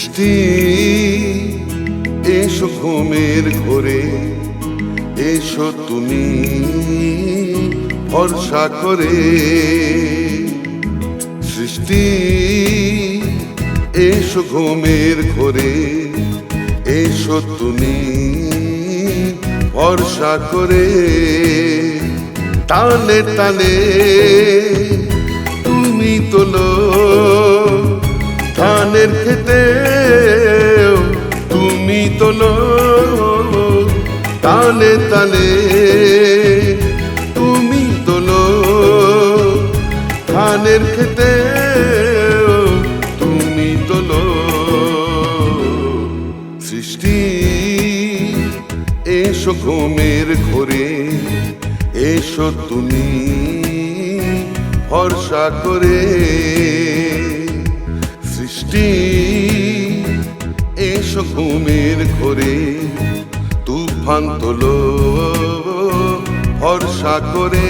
সৃষ্টি এসো ঘুমের ঘরে, এসো তুমি ভরসা করে সৃষ্টি, এসো ঘুমের ঘরে, এসো তুমি ভরসা করে টানে টানে তুমি তোলো ধানের খেতে তোলো। টানে টানে তুমি তোলো। ধানের খেতে তুমি তোলো। সৃষ্টি এসো ঘুমের ঘরে, এসো তুমি ভরসা করে। সৃষ্টি ঘুমের ঘরে তুফান তোলো ভরসা করে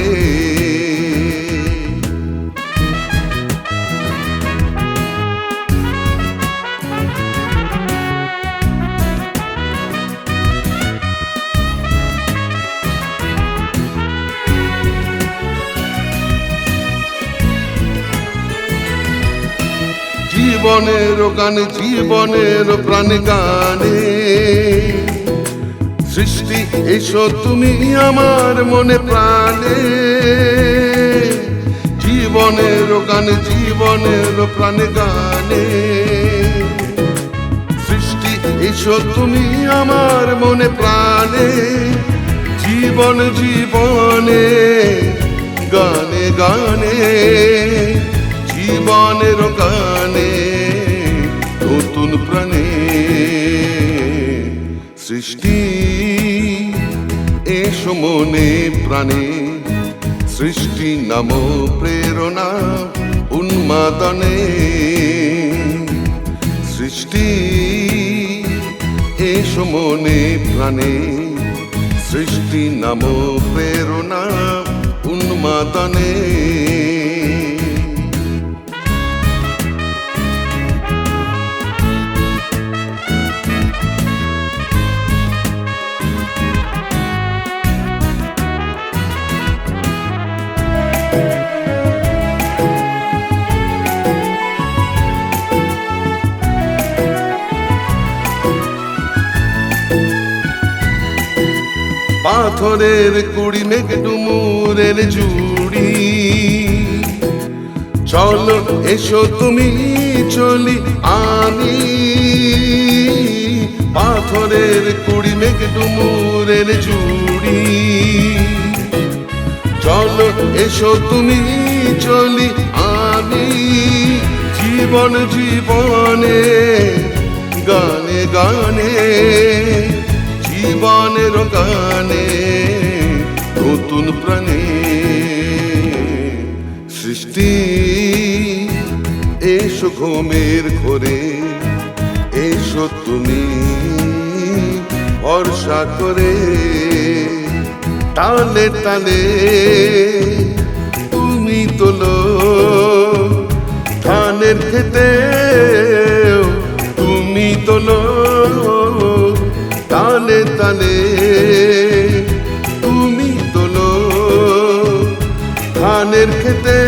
জীবনের গানে জীবনের প্রাণ গানে সৃষ্টি, এসো তুমি আমার মনে প্রাণে। জীবনের গানে জীবনের প্রাণ গানে সৃষ্টি, এসো তুমি আমার মনে প্রাণে। জীবন, জীবনে, গানে গানে। জীবনের গানে নতুন প্রাণে সৃষ্টি। এসো মনে প্রাণে, সৃষ্টি নাম প্রেরণা, উন্মাদনে। সৃষ্টি, এসো মনে প্রাণে, সৃষ্টি নাম প্রেরণা, উন্মাদনে। পাথরের কুড়ি মেঘ ডুমুরের জুড়ি। চলো, এসো তুমি চলি আমি। পাথরের কুড়ি মেঘ ডুমুরের জুড়ি। চলো, এসো তুমি চলি আমি। জীবন, জীবনে, গানে গানে। জীবনের গানে নতুন প্রাণে সৃষ্টি। এসো ঘুমের ঘরে, এসো তুমি ভরসা করে। টানে টানে তুমি তোলো ধানের খেতে টানে টানে তুমি তোলো ধানের খেতে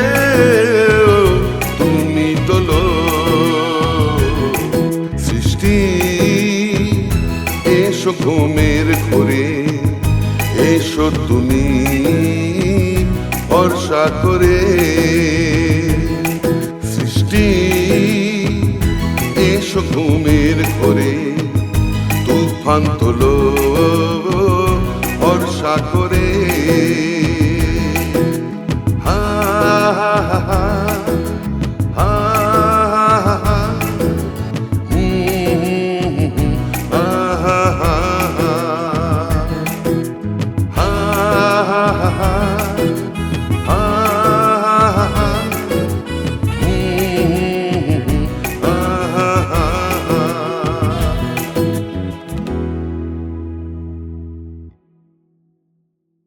তুমি তোলো সৃষ্টি। এসো ঘুমের ঘরে, এসো তুমি ভরসা করে। সৃষ্টি, এসো ঘুমের ঘরে তুফান তোলো